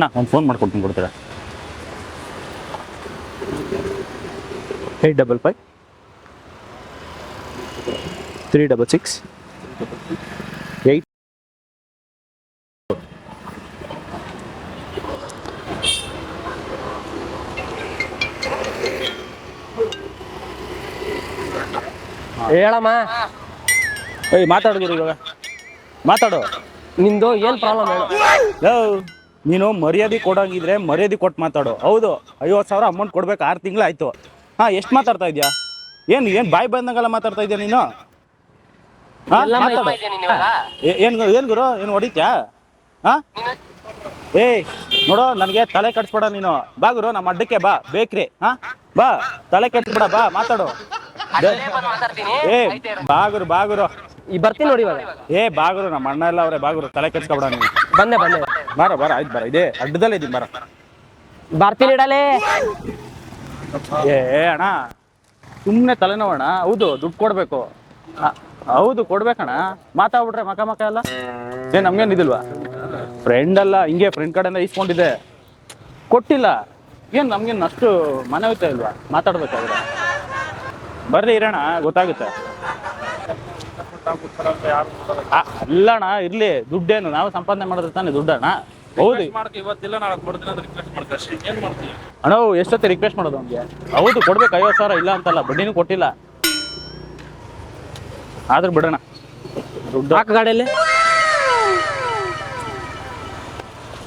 ಅಣ್ಣ ಒಂದು ಫೋನ್ ಮಾಡ್ಕೊಡ್ತೀನಿ ಕೊಡ್ತೀರಾ eight double five three double six eight ಹೇಳಮ್ಮ. ಏಯ್ ಮಾತಾಡಿದ್ರು ಇವಾಗ. ಮಾತಾಡು. ನಿಂದು ಏನು ಪ್ರಾಬ್ಲಮ್ ಹೇಳು. ನೀನು ಮರ್ಯಾದೆ ಕೊಡೋಂಗಿದ್ರೆ ಮರ್ಯಾದೆ ಕೊಟ್ಟು ಮಾತಾಡು. ಹೌದು ಐವತ್ತು ಸಾವಿರ ಅಮೌಂಟ್ ಕೊಡ್ಬೇಕು ಆರು ತಿಂಗಳು ಆಯ್ತು ಹಾಂ ಎಷ್ಟು ಮಾತಾಡ್ತಾ ಇದೆಯಾ? ಏನು ಏನು ಬಾಯಿ ಬಂದಂಗೆಲ್ಲ ಮಾತಾಡ್ತಾ ಇದೆಯಾ ನೀನು? ಹಾಂ ಏನು ಏನ್ ಏನ್ ಗುರು ಏನು ಹೊಡಿತ್ಯಾ? ಹಾಂ? ಏಯ್ ನೋಡು ನನಗೆ ತಲೆ ಕಟ್ಸ್ಬೇಡ ನೀನು. ಬಾ ಗುರು ನಮ್ಮ ಅಡ್ಡಕ್ಕೆ ಬಾ ಬೇಕ್ರಿ. ಹಾಂ? ಬಾ ತಲೆ ಕಟ್ಸ್ಬೇಡ ಬಾ ಮಾತಾಡು. ಅಲ್ಲೇ ಬಂದ್ ಮಾತಾಡ್ತೀನಿ. ಏ ಬಾಗುರು ಬಾಗುರು ಈ ಬರ್ತೀನಿ ನೋಡಿ ಏ ಬಾಗುರು ನಮ್ಮ ಅಣ್ಣ ಎಲ್ಲ ಅವ್ರೆ ಬಾಗುರು ತಲೆ ಕೆಡ್ಸ್ಕೊಬೇಡ ನೀನು. ಬಂದೆ ಬಂದೆ. ಬಾರ ಬಾರ ಆಯ್ತು ಬಾರ. ಇದೇ ಅಡ್ಡದಲ್ಲೇ ಇದ್ದೀನಿ ಬಾರ. ಬರ್ತೀನಿ ಇಡಲೇ. ಏ ಅಣ್ಣ. ಸುಮ್ಮನೆ ತಲೆನೋವಣ್ಣ. ಹೌದು ದುಡ್ಡು ಕೊಡ್ಬೇಕು. ಹೌದು ಕೊಡ್ಬೇಕಣ್ಣ. ಮಾತಾಡ್ಬಿಟ್ರೆ ಮಕ ಮಕ ಎಲ್ಲ. ಏ ನಮ್ಗೇನು ಇದಿಲ್ವಾ? ಫ್ರೆಂಡ್ ಅಲ್ಲ ಹಿಂಗೆ ಫ್ರೆಂಡ್ ಕಡೆಯಿಂದ ಇಸ್ಕೊಂಡಿದ್ದೆ ಕೊಟ್ಟಿಲ್ಲ. ಏನು ನಮ್ಗೇನು ಅಷ್ಟು ಮನವಿತ ಇಲ್ವಾ? ಮಾತಾಡ್ಬೇಕಾದ್ರೆ. ಬರ್ರಿ ಇರೋಣ ಗೊತ್ತಾಗುತ್ತೆ. ಅಲ್ಲಣ್ಣ ಇರ್ಲಿ. ದುಡ್ಡೇನು ನಾವು ಸಂಪಾದನೆ ಮಾಡಿದ್ರೆ ತಾನೇ ದುಡ್ಡಣ್ಣ. ಹೌದು. ಇವತ್ತಿಲ್ಲ ನಾಳೆ ಕೊಡ್ತೀನಿ ಅಂತ ರಿಕ್ವೆಸ್ಟ್ ಮಾಡ್ತಾರೆ ಅಷ್ಟೇ ಏನ್ ಮಾಡ್ತೀವಿ? ಅಣ್ಣ ಎಷ್ಟೊತ್ತೆ ರಿಕ್ವೆಸ್ಟ್ ಮಾಡೋದು ಅವ್ನಿಗೆ? ಹೌದು ಕೊಡ್ಬೇಕು ಐವತ್ತು ಸಾವಿರ ಇಲ್ಲ ಅಂತಲ್ಲ ಬಡ್ಡಿನೂ ಕೊಟ್ಟಿಲ್ಲ. ಆದ್ರೂ ಬಿಡೋಣ. ದುಡ್ಡು. ಹಾಕ ಗಾಡಿಯಲ್ಲಿ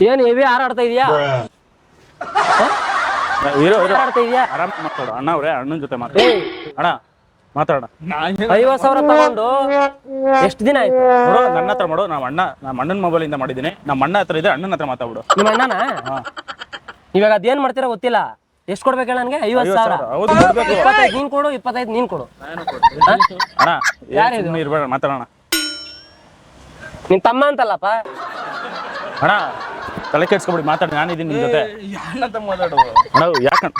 ಏನ್ ಹೆವಿ ಹಾರಾಡ್ತಾ ಇದೀಯಾ? ಇರೋ ಇರೋ. ಆರಾಮ ಮಾತಾಡು. ಅಣ್ಣ ಅವ್ರೆ ಅಣ್ಣನ ಜೊತೆ ಮಾತಾಡು. ಅಣ್ಣ. ಮಾತಾಡೋಣ. ಐವತ್ ಸಾವಿರ ತಗೊಂಡು ಎಷ್ಟು ದಿನ ಆಯ್ತು? ನೋಡು ನನ್ನ ಹತ್ರ ಮಾಡು ನಮ್ಮ ಅಣ್ಣ ನಮ್ಮ ಅಣ್ಣನ ಮೊಬೈಲ್ ಇಂದ ಮಾಡಿದ್ದೀನಿ. ನಮ್ಮ ಅಣ್ಣ ಹತ್ರ ಇದೆ ಅಣ್ಣನ ಹತ್ರ ಮಾತಾಡ್ಬಿಡು. ನಿಮ್ಮ ಅಣ್ಣನ? ಇವಾಗ ಅದೇನ್ ಮಾಡ್ತೀರಾ ಗೊತ್ತಿಲ್ಲ. ಎಷ್ಟು ಕೊಡ್ಬೇಕು ಹೇಳ ನನ್ಗೆ? ಐವತ್ ಐವತ್ತು ಸಾವಿರ. ಸಾವಿರ. ಹೌದು ಕೊಡ್ಬೇಕು. ಇಪ್ಪತ್ತೈದು ನೀನ್ ಕೊಡು ಇಪ್ಪತ್ತೈದು ನೀನ್ ಕೊಡು. ಅಣ್ಣ ಯಾರು ಇದು? ಸುಮ್ಮನೆ ಇರ್ಬೇಡ ಮಾತಾಡೋಣ. ನಿನ್ ತಮ್ಮ ಅಂತಲ್ಲಪ್ಪ? ಅಣ್ಣ ತಲೆ ಕೆಡ್ಸ್ಕೊಬಿಡಿ ಮಾತಾಡಿ ನಾನಿದ್ದೀನಿ ನಿಮ್ಮ ಜೊತೆ. ಏನಂತ ಮಾತಾಡು ಅಣ್ಣ ಯಾಕಣ್ಣ?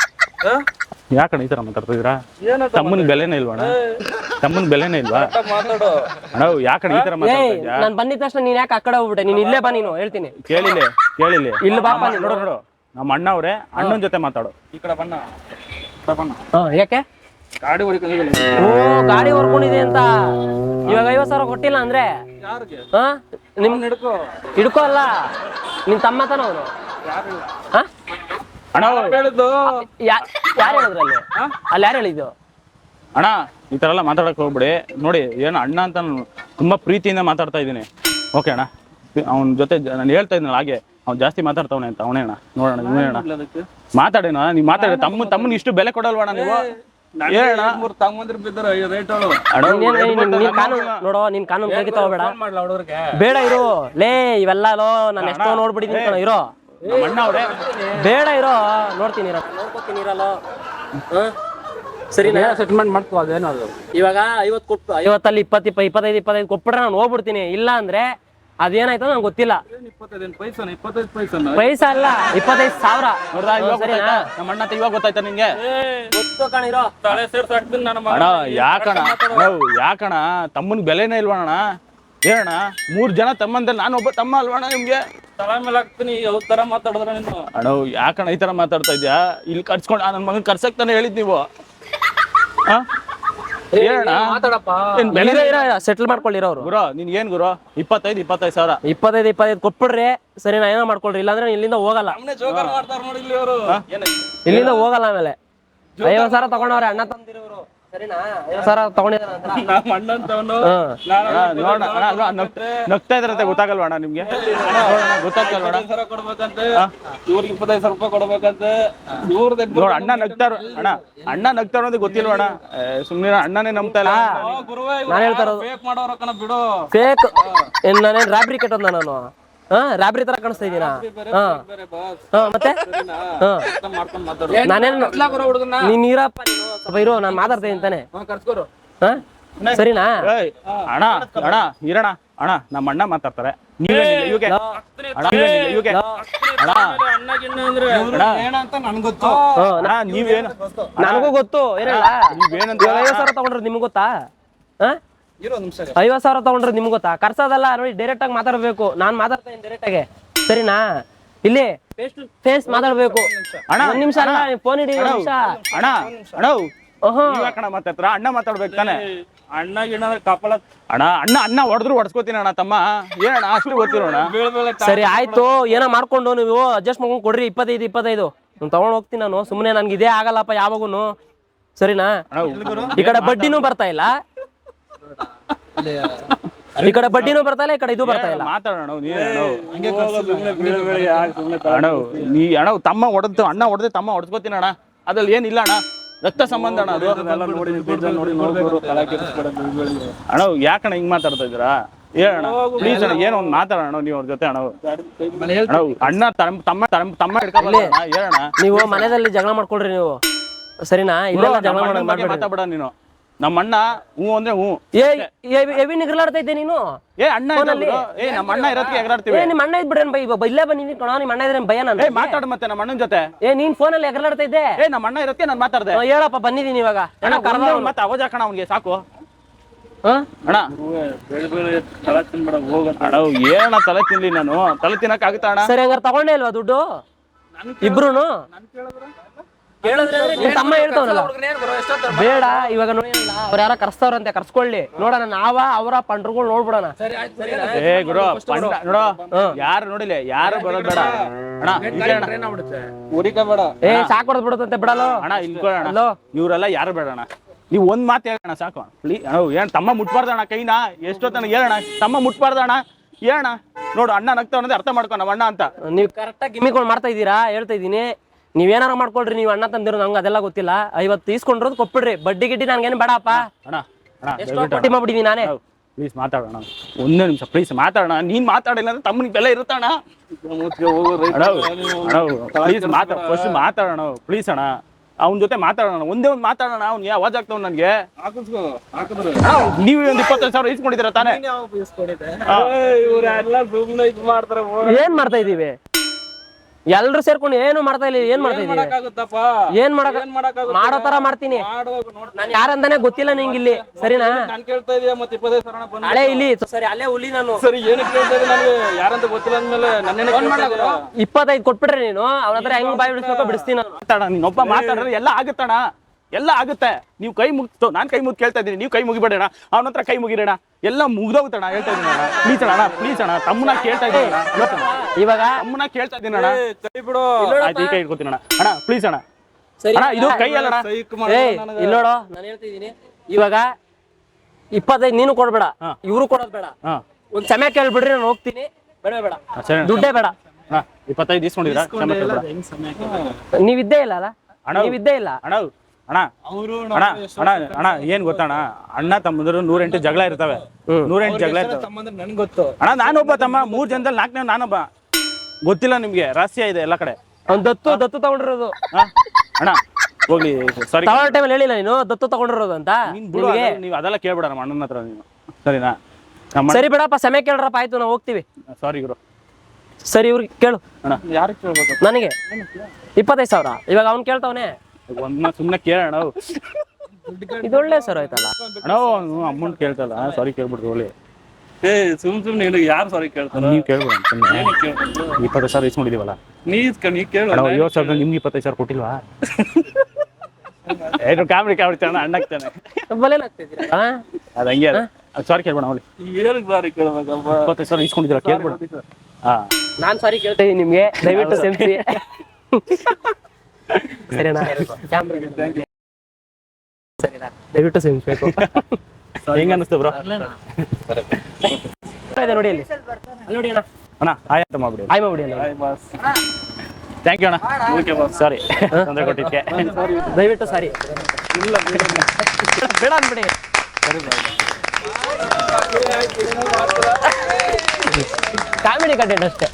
ಯಾಕಣ್ಣ ಈ ತರ ಮಾತಾಡ್ತಿದ್ದೀರಾ? ತಮ್ಮನ ಬೆಲೆನೇ ಇಲ್ವಾ ಅಣ್ಣ? ತಮ್ಮನ ಬೆಲೆನೇ ಇಲ್ವಾ? ಮಾತಾಡು. ಅಣ್ಣ ಯಾಕಣ್ಣ ಈ ತರ ಮಾತಾಡ್ತಿದ್ಯಾ ನಾನು ಬಂದಿದ ತಕ್ಷಣ ನೀನ್ ಯಾಕೆ ಆಕಡೆ ಕಡೆ ಹೋಗ್ಬಿಟ್ಟೆ? ನೀನ್ ಇಲ್ಲೇ ಬಾ ನೀನು ಹೇಳ್ತೀನಿ. ಕೇಳಿಲ್ಲ ಕೇಳಿಲ್ಲ ಇಲ್ಲಿ ಬಾ ಬಾ. ನೋಡು ನೋಡು. ನಮ್ಮ ಅಣ್ಣ ಅವರೇ ಅಣ್ಣನ ಜೊತೆ ಮಾತಾಡು. ಈ ಕಡೆ ಬಣ್ಣ ಬಣ್ಣ. ಹಾ ಯಾಕೆ? ಗಾಡಿ ಓ ಗಾಡಿ ಹೊರ್ಕೊಂಡಿದೆ ಅಂತ. ಇವಾಗ ಐವತ್ ಸಾವಿರ ಕೊಟ್ಟಿಲ್ಲ ಅಂದ್ರೆ? ಹಾ? ನಿಮ್ ಹಿಡ್ಕೋ. ಹಿಡ್ಕೋ ಅಲ್ಲ. ನಿನ್ ತಮ್ಮ ತಾನ ಅವನು? ಹಾ? ಅಣ್ಣ ಹೇಳಿದ್ದು ಯಾರು ಅಲ್ಲಿ ಅಲ್ಲಿ ಯಾರು ಹೇಳಿದ್ದು ಅಣ್ಣ ಈ ತರ ಎಲ್ಲ ಮಾತಾಡಕ್ ಹೋಗ್ಬಿಡಿ ನೋಡಿ ಏನು ಅಣ್ಣ ಅಂತ ನಾನು ತುಂಬಾ ಪ್ರೀತಿಯಿಂದ ಮಾತಾಡ್ತಾ ಇದ್ದೀನಿ ಓಕೆ ಅಣ್ಣ ಅವನ ಜೊತೆ ನಾನು ಹೇಳ್ತಾ ಇದ್ದೀನಲ್ಲ ಹಾಗೆ ಅವ್ನು ಜಾಸ್ತಿ ಮಾತಾಡ್ತಾವನೆ ಅಂತ ಅವನೇ ಅಣ್ಣ ನೋಡೋಣ ಇವನೇ ಅಣ್ಣ ಮಾತಾಡೇನ ನೀವು ಮಾತಾಡಿ ತಮ್ಮ ತಮ್ಮನ ಇಷ್ಟು ಬೆಲೆ ಕೊಡಲ್ವಣ್ಣ ನೀವು ನೋಡೋ ನೀನ್ ಕಾನೂನು ಬೇಡ ಇರು ಲೇ ಇವೆಲ್ಲ ನಾನು ಎಷ್ಟೋ ನೋಡ್ಬಿಟ್ಟಿದ್ದೀನಿ ಇರೋ ನಮ್ಮ ಅಣ್ಣ ಅವ್ರೆ. ಬೇಡ ಇರೋ ನೋಡ್ತೀನಿ ಇರೋ ನೋಡ್ಕೊತೀನಿ ಇರಲ್ಲ. ಸರಿನಾ? ಸೆಟ್ಲ್ಮೆಂಟ್ ಮಾಡ್ಕೋ ಅದೇನೋ ಅದು ಇವಾಗ ಐವತ್ತು ಕೊಟ್ಟು ಐವತ್ತಲ್ಲಿ ಇಪ್ಪತ್ತು ಇಪ್ಪ ಇಪ್ಪತ್ತೈದು ಇಪ್ಪತ್ತೈದು ಕೊಟ್ಬಿಟ್ರೆ ನಾನು ಹೋಗ್ಬಿಡ್ತೀನಿ. ಇಲ್ಲ ಅಂದ್ರೆ ಅದೇನಾಯ್ತು ನಂಗೆ ಗೊತ್ತಿಲ್ಲ. ಪೈಸಾ ಅಲ್ಲ ಇಪ್ಪತ್ತೈದು ಸಾವಿರ? ನಮ್ಮ ಅಣ್ಣ ಇವಾಗ ಗೊತ್ತಾಯ್ತಾ ನಿಂಗೆ? ಯಾಕಣ ಯಾಕಣ ತಮ್ಮನ ಬೆಲೆನೇ ಇಲ್ವಣ್ಣ? ಹೇಳಣ್ಣ ಮೂರ್ ಜನ ತಮ್ಮಂದ್ರೆ ನಾನು ಒಬ್ಬ ತಮ್ಮ ಅಲ್ವಣ್ಣ ನಿಮ್ಗೆ? ತಲೆ ಮೇಲೆ ಹಾಕ್ತೀನಿ ಯಾವ ತರ ಮಾತಾಡಿದ್ರೆ ನೀನು? ಅಣ್ಣ ಯಾಕಣ್ಣ ಈ ತರ ಮಾತಾಡ್ತಾ ಇದ್ಯಾ ಇಲ್ಲಿ ಕರ್ಸ್ಕೊಂಡು ನನ್ ಮಗನ್ ಕರ್ಸಕ್ ತಾನೆ ಹೇಳಿದ್ ನೀವು. ಆ? ಹೇಳಣ್ಣ. ಮಾತಾಡಪ್ಪ. ಏನ್ ಬೆಲೆ ಸೆಟ್ಲ್ ಮಾಡ್ಕೊಳ್ಳಿರೋ ಅವ್ರು ಗುರು ನಿನ್ ಏನ್ ಗುರು? ಇಪ್ಪತ್ತೈದು ಇಪ್ಪತ್ತೈದು ಸಾವಿರ. ಇಪ್ಪತ್ತೈದು ಇಪ್ಪತ್ತೈದು ಕೊಟ್ಬಿಡ್ರಿ. ಸರಿ ನಾ ಏನೋ ಮಾಡ್ಕೊಳ್ರಿ ಇಲ್ಲಾಂದ್ರೆ ನಾನು ಇಲ್ಲಿಂದ ಹೋಗಲ್ಲ. ನಮ್ಮನೆ ಜೋಕರ್ ಮಾಡ್ತಾರ ನೋಡಿ ಇಲ್ಲಿ ಅವರು. ಇಲ್ಲಿಂದ ಹೋಗಲ್ಲ ಆಮೇಲೆ. ಐವತ್ತು ಸಾವಿರ ತಗೊಂಡವ್ರೆ ಅಣ್ಣ ತಂದಿರೋರು. ನಗ್- ನಗ್ತಾ ಇದ್ರಂತೆ ಗೊತ್ತಾಗಲ್ವಾ ಅಣ್ಣ ನಿಮ್ಗೆ? ಕೊಡ್ಬೇಕಂತೆ. ಇವ್ರಿಗೆ ಇಪ್ಪತ್ತೈದು ಸಾವಿರ ರೂಪಾಯಿ ಕೊಡ್ಬೇಕಂತೆ. ಇವ್ರದ್ದು ನೋಡ ಅಣ್ಣ ನಗ್ತಾರ ಅಣ್ಣ ಅಣ್ಣ ನಗ್ತಾರೋ ಅನ್ನೋದು ಗೊತ್ತಿಲ್ವಾ ಅಣ್ಣ? ಸುಮ್ಮನೆ ಸುಮ್ನೆ ಅಣ್ಣನೇ ನಂಬ್ತಾ ಇಲ್ಲ. ಗುರುವೇ ನಾನ್ ಹೇಳ್ತಾ ಫೇಕ್ ಮಾಡೋರ ಕಣ ಬಿಡು. ಫೇಕ್. ಏನ್ ನಾನೇನ್ ರಾಬ್ರಿ ಕೆಟ್ಟೋದ್ನ ನಾನು? ಹಾ ರಾಬ್ರಿ ತರ ಕಾಣಿಸ್ತಾ ಇದೀನಾ? ಹಾ. ಹಾ ಮತ್ತೆ? ಹಾ. ಅರ್ಥ ಮಾಡ್ಕೊಂಡ್ ನಾನೇನ್ ಬರೋ ಹುಡುಗನ ನೀನ್ ನೀರಪ್ಪ ನೀನು ಸ್ವಲ್ಪ ಇರೋ ನಾನು ಮಾತಾಡ್ತೀನಿ ತಾನೆ ಹಾ ಸರಿನಾ? ಅಣ್ಣ ಅಣ್ಣ ಇರಣ ಅಣ್ಣ ನಮ್ಮ ಅಣ್ಣ ಮಾತಾಡ್ತಾರೆ. ಇವ್ಗೆ ಅಣ್ಣ ಇವ್ಗೆ ಅಣ್ಣ. ಅಣ್ಣ. ನೀವೇನು ನನಗೂ ಗೊತ್ತು. ಏನಲ್ಲ. ನೀವೇನಂತ ಇವಾಗ ಐವತ್ತು ಸಾವಿರ ತಗೊಂಡ್ರೆ ನಿಮ್ಗೆ ಗೊತ್ತಾ? ಹಾ? ಐವತ್ತು ಸಾವಿರ ತಗೊಂಡ್ರೆ ನಿಮ್ಗೆ ಗೊತ್ತಾ? ಕರ್ಸೋದಲ್ಲ ನೋಡಿ ಡೈರೆಕ್ಟ್ ಆಗಿ ಮಾತಾಡ್ಬೇಕು. ನಾನು ಮಾತಾಡ್ತೀನಿ ಡೈರೆಕ್ಟ್ ಆಗಿ. ಸರಿನಾ? ಇಲ್ಲಿ ಫೇಸ್ ಮಾತಾಡ್ಬೇಕು. ಅಣ್ಣ, ಒಂದ್ ನಿಮಿಷ ಅಲ್ಲ. ಫೋನ್ ಇಡಿ ಒಂದ್ ನಿಮಿಷ. ಅಣ್ಣ ಅಣ್ಣ ಓಹೋ. ಮಾತಾಡ್ತಾರ? ಅಣ್ಣ ಮಾತಾಡ್ಬೇಕು ತಾನೆ. ಅಣ್ಣ ಗಿಣ್ಣ ಕಪಲ. ಅಣ್ಣ ಅಣ್ಣ ಅಣ್ಣ ಹೊಡೆದ್ರು ಹೊಡ್ಸ್ಕೋತೀನಿ ಅಣ್ಣ ತಮ್ಮ. ಏನಣ್ಣ ಅಷ್ಟು ಗೊತ್ತಿರೋಣ ಸರಿ ಆಯ್ತು. ಏನೋ ಮಾಡ್ಕೊಂಡು ನೀವು ಅಡ್ಜಸ್ಟ್ ಮಾಡ್ಕೊಂಡು ಕೊಡ್ರಿ. ಇಪ್ಪತ್ತೈದು ಇಪ್ಪತ್ತೈದು. ನಾನು ತಗೊಂಡ್ ಹೋಗ್ತೀನಿ ನಾನು. ಸುಮ್ಮನೆ ನನ್ಗೆ ಇದೇ ಆಗಲ್ಲಪ್ಪ ಯಾವಾಗೂ ಸರಿನಾ? ಈ ಕಡೆ ಬಡ್ಡಿನೂ ಬರ್ತಾ ಇಲ್ಲ. ಈ ಕಡೆ ಬಡ್ಡಿನೂ ಬರ್ತಾ ಇಲ್ಲ ಈ ಕಡೆ ಇದು ಬರ್ತಾ ಇಲ್ಲ. ಮಾತಾಡೋಣ ಅಣ್ಣ ನೀ ಅಣ್ಣ ತಮ್ಮ ಹೊಡೆದು ಅಣ್ಣ ಹೊಡೆದು ತಮ್ಮ ಹೊಡ್ಸ್ಕೋತೀನಿ ಅಣ್ಣ. ಅದ್ರಲ್ಲಿ ಏನಿಲ್ಲ ಅಣ್ಣ. ರಕ್ತ ಸಂಬಂಧ ಅಣ್ಣ ಅದು. ಅಣ್ಣ ಯಾಕಣ್ಣ ಹಿಂಗ್ ಮಾತಾಡ್ತಾ ಇದ್ದೀರಾ? ಹೇಳಣ್ಣ ಪ್ಲೀಸ್ ಅಣ್ಣ ಏನೋ ಒಂದು ಮಾತಾಡೋಣ ನೀವು ಅವ್ರ ಜೊತೆ ಅಣ್ಣ ಅಣ್ಣ ಅಣ್ಣ ತಮ್ಮ ತಮ್ಮ ಹಿಡ್ಕೊಂಡ್ ಹೇಳಣ್ಣ ನೀವು ಮನೆಯಲ್ಲಿ ಜಗಳ ಮಾಡ್ಕೊಳ್ರಿ ನೀವು. ಸರಿನಾ? ಇಲ್ಲ ಜಗಳ ಮಾಡ್ಬೇಡಿ ಮಾತಾಡ್ಬೇಡ ನೀನು. ನಮ್ಮ ಅಣ್ಣ ಹೂ ಅಂದ್ರೆ ಹೂ. ಏ ಎವಿ ನಿಗ್ರಲಾಡ್ತಾ ಇದ್ದೆ ನೀನು? ಏ ಅಣ್ಣ ಇದ್ದಾನೆ ಏ ನಮ್ಮ ಅಣ್ಣ ಇರೋದಕ್ಕೆ ಎಗರಾಡ್ತೀವಿ ಏ ನಿಮ್ಮ ಅಣ್ಣ ಇದ್ಬಿಡೇನ್ ಬೈ ಇವಾಗ ಇಲ್ಲೇ ನೀನು ಕಣೋ ನಿಮ್ಮ ಅಣ್ಣ ಇದ್ರೆ ಭಯ ನಾನು. ಏ ಮಾತಾಡು ಮತ್ತೆ ನಮ್ಮ ಅಣ್ಣನ ಜೊತೆ. ಏ ನೀನ್ ಫೋನಲ್ಲಿ ಎಗರಾಡ್ತಾ ಇದ್ದೆ? ಏ ನಮ್ಮ ಅಣ್ಣ ಇರೋದಕ್ಕೆ ನಾನು ಮಾತಾಡ್ದೆ. ಹೇಳಪ್ಪ ಬಂದಿದ್ದೀನಿ ಇವಾಗ. ಅಣ್ಣ ಕರ್ದ ಮತ್ತೆ ಅವಾಜ್ ಹಾಕೋಣ ಅವ್ನಿಗೆ ಸಾಕು. ಹಾ? ಅಣ್ಣ. ಅಣ್ಣ ಏನಣ್ಣ ತಲೆ ತಿನ್ಲಿ ನಾನು? ತಲೆ ತಿನ್ನಕ್ ಆಗುತ್ತಾ ಅಣ್ಣ? ಸರಿ ಹಂಗಾರೆ ತಗೊಂಡೇ ಇಲ್ವಾ ದುಡ್ಡು? ಇಬ್ರುನು? ನಿಮ್ ತಮ್ಮ ಹೇಳ್ತಾವನಲ್ಲ. ಬೇಡ ಇವಾಗ ನೋಡಿ ಅವ್ರ ಯಾರ ಕರ್ಸ್ತವ್ರಂತೆ ಕರ್ಸ್ಕೊಳ್ಳಿ. ನೋಡೋಣ ನಾವ ಅವರ ಪಂಡ್ರುಗಳು ನೋಡ್ಬಿಡೋಣ. ಏ ಗುರು ಪಂಡ ನೋಡೋ ಯಾರು ನೋಡಿಲ್ಲ ಯಾರು ಬರೋದ್ ಬೇಡ. ಅಣ್ಣ ಇಲ್ಲಿ ಅಣ್ಣ. ಊರಿಕ ಬೇಡ. ಏ ಸಾಕ್ ಹೊಡೆದ್ ಬಿಡುತ್ತಂತೆ ಬಿಡಲ್ಲ. ಅಣ್ಣ ಇಲ್ಕೊಳ್ಳೋಣ ಅಲ್ಲೋ ಇವರೆಲ್ಲ ಯಾರು ಬೇಡ ಅಣ್ಣ? ನೀವು ಒಂದ್ ಮಾತು ಹೇಳಣ್ಣ ಸಾಕು. ಪ್ಲೀ ಏನ್ ತಮ್ಮ ಮುಟ್ಬಾರ್ದಣ್ಣ ಕೈನ? ಎಷ್ಟೊತ್ತನ ಹೇಳಣ್ಣ ತಮ್ಮ ಮುಟ್ಬಾರ್ದಣ್ಣ? ಹೇಳಣ್ಣ ನೋಡು ಅಣ್ಣ ನಗ್ತಾವನಂದ್ರೆ ಅರ್ಥ ಮಾಡ್ಕೊ ನಮ್ಮ ಅಣ್ಣ ಅಂತ. ನೀವು ಕರೆಕ್ಟಾಗಿ ಗಿಮಿಗಳು ಮಾಡ್ತಾ ಇದ್ದೀರಾ? ಹೇಳ್ತಾ ಇದ್ದೀನಿ. ನೀವೇನಾರ ಮಾಡ್ಕೊಳ್ರಿ ನೀವು ಅಣ್ಣ ತಂದಿರೋ ನಂಗೆ ಅದೆಲ್ಲ ಗೊತ್ತಿಲ್ಲ. ಐವತ್ತು ಈಸ್ಕೊಂಡಿರೋದು ಕೊಟ್ಬಿಡ್ರಿ. ಬಡ್ಡಿ ಗಿಡ್ಡಿ ನನಗೇನು ಬೇಡಪ್ಪ? ಅಣ್ಣ ಅಣ್ಣ ಎಷ್ಟೋ ಪಟ್ಟಿ ಮಾಡ್ಬಿಟ್ಟಿದ್ದೀನಿ ನಾನೇ ಪ್ಲೀಸ್ ಮಾತಾಡೋಣ ಒಂದೇ ನಿಮಿಷ ಪ್ಲೀಸ್ ಮಾತಾಡೋಣ ನೀನ್ ಮಾತಾಡಿಲ್ಲ ಅಂದ್ರೆ ತಮ್ಮನಿಗೆ ಬೆಲೆ ಇರುತ್ತಣ್ಣ ಪ್ಲೀಸ್ ಮಾತಾಡ. ಫಸ್ಟ್ ಮಾತಾಡೋಣ ಪ್ಲೀಸ್ ಅಣ್ಣ. ಅವನ ಜೊತೆ ಮಾತಾಡೋಣ ಒಂದೇ ಒಂದು ಮಾತಾಡೋಣ ಅವ್ನು ಅವಾಜ್ ಆಗ್ತಾವ್ ನನಗೆ? ನೀವು ಒಂದು ಇಪ್ಪತ್ತೈದು ಸಾವಿರ ಇಸ್ಕೊಂಡಿದ್ದೀರಾ ತಾನೇ? ಇವ್ರೆಲ್ಲ ಸುಮ್ನೆ ಇದ್ ಮಾಡ್ತಾರೆ ಹೋಗ ಏನ್ ಮಾಡ್ತಾ ಇದೀವಿ? ಎಲ್ರು ಸೇರ್ಕೊಂಡು ಏನು ಮಾಡ್ತಾ ಇಲ್ಲ ಏನ್ ಮಾಡ್ತಾ ಇದೀವಿ ಏನ್ ಮಾಡಕ ಮಾಡೋ ತರ ಮಾಡ್ತೀನಿ. ಯಾರಂದಾನೆ ನಾನು ಯಾರಂತಾನೆ ಗೊತ್ತಿಲ್ಲ ನಿಂಗೆ ಇಲ್ಲಿ. ಸರಿನಾ? ಅಳೆ ಇಲ್ಲಿ. ಸರಿ ಅಲ್ಲೇ ಹುಲಿ ನಾನು. ಸರಿ ಯಾರಂತ ಗೊತ್ತಿಲ್ಲ ಅಂದ್ಮೇಲೆ? ಇಪ್ಪತ್ತೈದು ಕೊಟ್ಬಿಟ್ರೆ ನೀನು. ಅವ್ರ ಹತ್ರ ಹೆಂಗ್ ಬಾಯಿ ಬಿಡಿಸ್ಬೇಕು ಬಿಡಿಸ್ತೀನಿ ನಾನು. ನೀನೊಬ್ಬ ಮಾತಾಡಿದ್ರೆ ಎಲ್ಲ ಆಗುತ್ತಣ್ಣ. ಎಲ್ಲ ಆಗುತ್ತೆ. ನೀವು ಕೈ ಮುಗ್ತು ನಾನು ಕೈ ಮುಗಿ ಕೇಳ್ತಾ ಇದ್ದೀನಿ. ನೀವು ಕೈ ಮುಗಿಬೇಡಣ ಅವನ ಹತ್ರ ಕೈ ಮುಗಿರೋಣ ಎಲ್ಲ ಮುಗ್ದೋಗ್ತಣ ಹೇಳ್ತಾ ಇದ್ದೀನಿ ಅಣ್ಣ. ಪ್ಲೀಸ್ ಅಣ್ಣ ಪ್ಲೀಸ್ ಅಣ್ಣ. ತಮ್ಮನ ಕೇಳ್ತಾ ಇದ್ದೀನಿ ಅಣ್ಣ. ಇವಾಗ ತಮ್ಮನ ಕೇಳ್ತಾ ಇದ್ದೀನಿ ಅಣ್ಣ. ಕೈ ಬಿಡು. ಆಯ್ತು ಈ ಕೈ ಇಟ್ಕೊತೀನಿ ಅಣ್ಣ. ಅಣ್ಣ ಪ್ಲೀಸ್ ಅಣ್ಣ. ಸರಿ. ಅಣ್ಣ ಇದು ಕೈ ಅಲ್ಲ ಸೈಕ್ ನಾನು ಹೇಳ್ತಾ ಇದ್ದೀನಿ. ಹೇಳ್ತಿದ್ದೀನಿ ಇವಾಗ ಇಪ್ಪತ್ತೈದು ನೀನು ಕೊಡ್ಬೇಡ. ಇವರು ಕೊಡೋದು ಬೇಡ. ಹಾ. ಒಂದ್ ಸಮಯ ಕೇಳ್ಬಿಡ್ರಿ ನಾನು ಹೋಗ್ತೀನಿ. ಬೇಡ ಬೇಡ. ದುಡ್ಡೇ ಬೇಡ. ಇಪ್ಪತ್ತೈದು ಇಸ್ಕೊಂಡಿದ್ರ. ನೀವಿದ್ದೇ ಇಲ್ಲ ಅಲ್ಲ? ಅಣ್ಣ. ನೀವಿದ್ದೇ ಇಲ್ಲ? ಅಣ್ಣ ಅಣ್ಣ. ಅವರು ಅಣ್ಣ ಅಣ್ಣ ಅಣ್ಣ ಏನ್ ಗೊತ್ತಣ್ಣ? ಅಣ್ಣ ತಮ್ಮಂದ್ರು ನೂರೆಂಟು ಜಗಳ ಇರ್ತವೆ. ನೂರೆಂಟು ಜಗಳ ಇರ್ತವೆ. ತಮ್ಮಂದ್ರೆ ನನ್ಗೆ ಗೊತ್ತು. ಅಣ್ಣ ನಾನೊಬ್ಬ ತಮ್ಮ ಮೂರ್ ಜನದಲ್ಲಿ ನಾಲ್ಕನೇ ನಾನೊಬ್ಬ. ಗೊತ್ತಿಲ್ಲ ನಿಮ್ಗೆ ರಹಸ್ಯ ಇದೆ ಎಲ್ಲ ಕಡೆ. ಅವ್ನ್ ದತ್ತು ದತ್ತು ತಗೊಂಡಿರೋದು. ಅಣ್ಣ ಹೋಗ್ಲಿ ಸಾರಿ ತಗೊಳ್ಳೋ ಟೈಮಲ್ಲಿ ಹೇಳಿಲ್ಲ ನೀನು ದತ್ತು ತಗೊಂಡಿರೋದು ಅಂತ? ನೀನ್ ಬಿಡು ನಿಮಗೆ? ಅದೆಲ್ಲ- ನೀವು ಅದೆಲ್ಲ ಕೇಳ್ಬೇಡ ನಮ್ಮ ಅಣ್ಣನ ಹತ್ರ ನೀನು. ಸರಿನಾ? ನಮ್ಮ ಸರಿ ಬಿಡಪ್ಪ ಸಮಯ ಕೇಳ್ರಪ್ಪ ಆಯ್ತು ನಾವು ಹೋಗ್ತೀವಿ. ಸಾರಿ ಗುರು. ಸರಿ ಇವ್ರಿಗೆ ಕೇಳು. ಅಣ್ಣ ಯಾರಿಗೆ ಕೇಳ್ಬೇಕು? ನನಗೆ? ಇಪ್ಪತ್ತೈದು ಸಾವಿರ. ಇವಾಗ ಅವ್ನು ಕೇಳ್ತಾವನೆ. ಒಂದ್ ಸುಮ್ನೆ ಕೇಳೋಣ ಇದೊಳ್ಳೆ ಸರ್ ಆಯ್ತಲ್ಲ? ಅಣ್ಣ ಅಮೌಂಟ್ ಕೇಳ್ತಲ್ಲ. ಸಾರಿ ಕೇಳ್ಬಿಡ್ತು ಒಳ್ಳೆ ಏ ಸುಮ್ ಸುಮ್ನೆ ನಿನಗೆ ಯಾರು ಸಾರಿ ಕೇಳ್ತಾರ? ನೀವು ಕೇಳ್ಬೇಡ ಸುಮ್ಮನೆ ಕೇಳ್ಬೇಕು? ಇಪ್ಪತ್ತೈದು ಸಾವಿರ ಇಸ್ಕೊಂಡಿದೀವಲ್ಲ? ನೀ ಇಸ್ಕ ನೀ ಕೇಳು ಅಣ್ಣ ಐವತ್ತು ಸಾವಿರ ನಿಮ್ಗೆ ಇಪ್ಪತ್ತೈದು ಸಾವಿರ ಕೊಟ್ಟಿಲ್ವಾ? ಏನು ಕಾಮಿಡಿ ಕಾಮಿಡಿ ಅಣ್ಣ ಅಣ್ಣಕ್ತಾನೆ ಬಲೇನಾಗ್ತಿದ್ದೀರಾ ಅದು ಹಂಗೆ ಅದು ಸಾರಿ ಕೇಳ್ಬೇಡ ಅವಳಿ ಏನಕ್ಕೆ ಸಾರಿ ಕೇಳ್ಬೇಕಪ್ಪ. ಇಪ್ಪತ್ತೈದು ಸಾವಿರ ಇಸ್ಕೊಂಡಿದ್ದೀರಾ? ಕೇಳ್ಬೇಡ. ಹಾ. ನಾನು ಸಾರಿ ಕೇಳ್ತಾ ನಿಮಗೆ. ದಯವಿಟ್ಟು ಕ್ಷಮಿಸಿ. ಸರಿನಾ ಸರಿನಾ ದಯವಿಟ್ಟು ಕ್ಷಮಿಸ್ಬೇಕು ಹೆಂಗ ಅನಿಸ್ತು ಬ್ರೋ ಇದೆ ನೋಡಿ ಅಲ್ಲಿ ಅಲ್ಲಿ ನೋಡಿ ಅಣ್ಣ ಅಣ್ಣ ಆಯ್ತು ಮಾಡ್ಬಿಡಿ ಆಯ್ ಮಾಡ್ಬಿಡಿ ಅಲ್ಲಿ ಬಾಯ್ ಬಾಸ್ ಥ್ಯಾಂಕ್ ಯು ಅಣ್ಣ ಓಕೆ ಬಾಸ್ ಸಾರಿ ತೊಂದರೆ ಕೊಟ್ಟಿದ್ದೆ ದಯವಿಟ್ಟು ಸಾರಿ ಇಲ್ಲ ಬೇಡ ಅನ್ಬಿಡಿ ಕಾಮಿಡಿ ಕಂಟೆಂಟ್ ಅಷ್ಟೇ